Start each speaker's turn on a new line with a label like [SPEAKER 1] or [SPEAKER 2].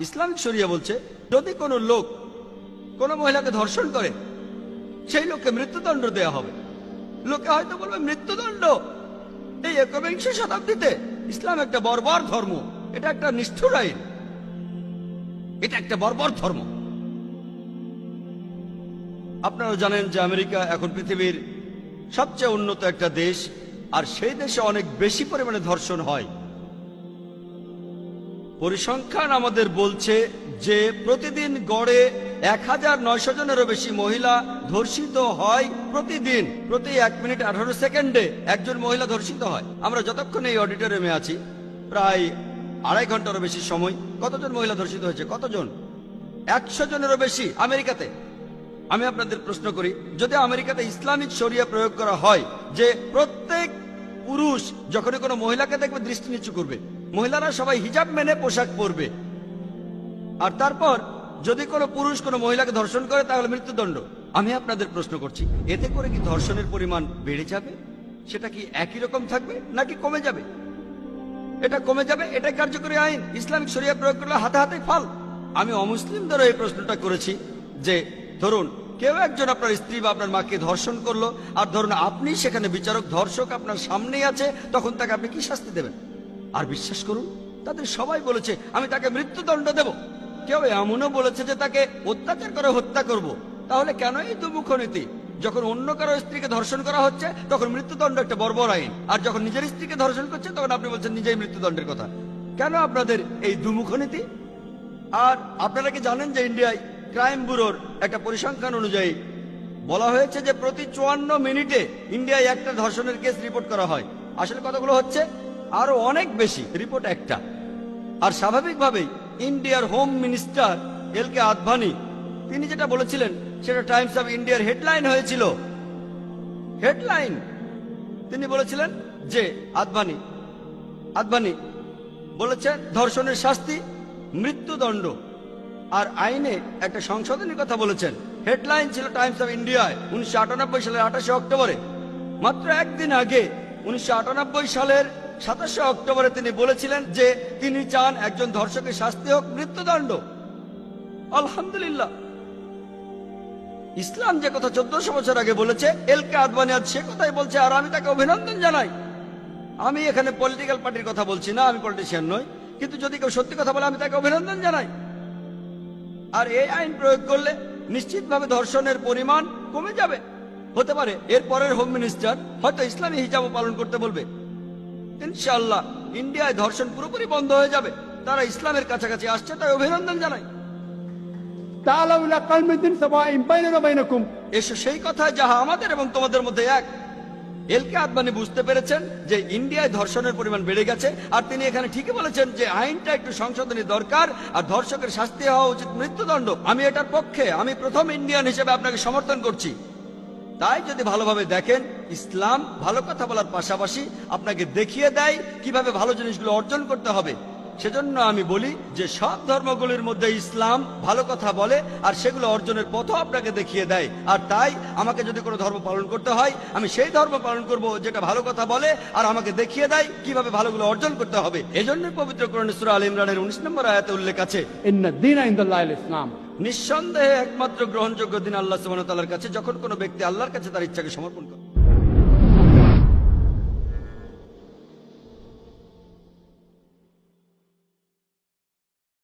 [SPEAKER 1] Islamic শরিয়া বলছে, যদি কোনো লোক কোনো মহিলাকে ধর্ষণ করে, সেই লোককে মৃত্যুদণ্ড দেওয়া হবে। লোকে হয়তো বলবে, মৃত্যুদণ্ড? এই একবিংশ শতাব্দীতে ইসলাম একটা বর্বর ধর্ম। এটা একটা নিষ্ঠুর আইন। এটা একটা বর্বর ধর্ম। আপনারা জানেন যে আমেরিকা এখন পৃথিবীর সবচেয়ে উন্নত একটা দেশ, আর সেই দেশে অনেক বেশি পরিমাণে ধর্ষণ হয়। পরিসংখ্যান আমাদের বলছে যে প্রতিদিন গড়ে এক হাজার নয়শো জনেরও বেশি মহিলা ধর্ষিত হয় প্রতিদিন, প্রতি এক মিনিট আঠারো সেকেন্ডে একজন মহিলা ধর্ষিত হয়। আমরা যতক্ষণ এই অডিটোরিয়ামে আছি, প্রায় আড়াই ঘন্টারও বেশি সময়। কতজন মহিলা ধর্ষিত হয়েছে? কতজন? একশো জনেরও বেশি আমেরিকাতে। আমি আপনাদের প্রশ্ন করি, যদি আমেরিকাতে ইসলামিক শরিয়া প্রয়োগ করা হয় যে প্রত্যেক পুরুষ যখনই কোনো মহিলাকে দেখবে, দৃষ্টি নিচু করবে মহিলারা সবাই হিজাব মেনে পোশাক পরবে। আর তারপর, যদি কোনো পুরুষ কোনো মহিলাকে ধর্ষণ করে, তাহলে মৃত্যুদণ্ড। আমি আপনাদের প্রশ্ন করছি, এতে করে কি ধর্ষণের পরিমাণ বেড়ে যাবে? সেটা কি একই রকম থাকবে, নাকি কমে যাবে? এটা কমে যাবে, এটাই কার্যকরী আইন। ইসলামিক শরিয়া প্রয়োগ করলে হাতে হাতে ফল। আমি অমুসলিমদেরও এই প্রশ্নটা করেছি যে, ধরুন, কেউ একজন আপনার স্ত্রী বা আপনার মাকে ধর্ষণ করল, আর ধরুন আপনি সেখানে বিচারক, ধর্ষক আপনার সামনেই আছে, তখন তাকে আপনি কি শাস্তি দেবেন? আর বিশ্বাস করুন, তাদের সবাই বলেছে, আমি তাকে মৃত্যুদণ্ড দেব। কেউ এমনও বলেছে যে তাকে অত্যাচার করে হত্যা করব। তাহলে কেন এই দুমুখ নীতি যখন অন্য কারও স্ত্রীকে ধর্ষণ করা হচ্ছে, তখন মৃত্যুদণ্ড একটা বর্বর আইন। আর যখন নিজের স্ত্রীকে ধর্ষণ করছে, তখন আপনি বলছেন নিজেই মৃত্যুদণ্ডের কথা। কেন আপনাদের এই দুমুখ নীতি আর আপনারা কি জানেন যে ইন্ডিয়ায় ক্রাইম ব্যুরোর একটা পরিসংখ্যান অনুযায়ী বলা হয়েছে যে প্রতি চুয়ান্ন মিনিটে ইন্ডিয়ায় একটা ধর্ষণের কেস রিপোর্ট করা হয়। আসলে কতগুলো হচ্ছে? আরও অনেক বেশি। রিপোর্ট একটা। আর স্বাভাবিকভাবেই ইন্ডিয়ার home minister L K Advani, তিনি যেটা বলেছিলেন, সেটা টাইমস অফ ইন্ডিয়ার হেডলাইন হয়েছিল। হেডলাইন? তিনি বলেছিলেন যে, আদভানি আদভানি বলেছেন, ধর্ষণের শাস্তি, মৃত্যুদণ্ড। আর আইনে একটা সংশোধনের কথা বলেছেন। হেডলাইন ছিল টাইমস অফ ইন্ডিয়ায় উনিশশো আটানব্বই সালের আঠাশে অক্টোবরে। মাত্র একদিন আগে উনিশশো আটানব্বই সালের সাতাশে অক্টোবরে তিনি বলেছিলেন যে তিনি চান একজন ধর্ষকের শাস্তি হোক, মৃত্যুদণ্ড। আলহামদুলিল্লাহ। ইসলাম যে কথা চোদ্দশো বছর আগে বলেছে এল কে আদবানি আজ সে কথাই বলছে, আর আমি তাকে অভিনন্দন জানাই। আমি এখানে পলিটিক্যাল পার্টির কথা বলছি না, আমি পলিটিশিয়ান নই, কিন্তু যদি কেউ সত্যি কথা বলে, আমি তাকে অভিনন্দন জানাই। আর এই আইন প্রয়োগ করলে নিশ্চিতভাবে ধর্ষণের পরিমাণ কমে যাবে। হতে পারে, এর পরের হোম মিনিস্টার হয়তো ইসলামী হিজাবও পালন করতে বলবে। ইনশাল্লাহ ইন্ডিয়ায় ধর্ষণ পুরোপুরি বন্ধ হয়ে যাবে। তারা ইসলামের কাছাকাছি আসছে তাই অভিনন্দন জানাই। এসো সেই যাহা আমাদের এবং তোমাদের মধ্যে এক। বুঝতে পেরেছেন যে ইন্ডিয়ায় ধর্ষণের পরিমাণ বেড়ে গেছে আর তিনি এখানে ঠিকই বলেছেন যে আইনটা একটু সংশোধনী দরকার আর ধর্ষকের শাস্তি হওয়া উচিত মৃত্যুদণ্ড। আমি এটার পক্ষে আমি প্রথম ইন্ডিয়ান হিসেবে আপনাকে সমর্থন করছি। তাই যদি ভালোভাবে দেখেন, ইসলাম ভালো কথা বলার পাশাপাশি আপনাকে দেখিয়ে দেয় কীভাবে ভালো জিনিসগুলো অর্জন করতে হবে। সেজন্য আমি বলি যে সব ধর্মগুলির মধ্যে ইসলাম ভালো কথা বলে আর সেগুলো অর্জনের পথও আপনাকে দেখিয়ে দেয়। আর তাই আমাকে যদি কোনো ধর্ম পালন করতে হয়, আমি সেই ধর্ম পালন করব যেটা ভালো কথা বলে আর আমাকে দেখিয়ে দেয় কীভাবে ভালোগুলো অর্জন করতে হবে। এজন্য পবিত্র কোরআন সূরা আল ইমরানের উনিশ নম্বর আয়াতে উল্লেখ আছে
[SPEAKER 2] إن
[SPEAKER 1] নিঃসন্দেহে একমাত্র গ্রহণযোগ্য দিন আল্লাহ সুবাহতালার কাছে, যখন কোনো ব্যক্তি আল্লাহর কাছে তার ইচ্ছাকে সমর্পণ করে।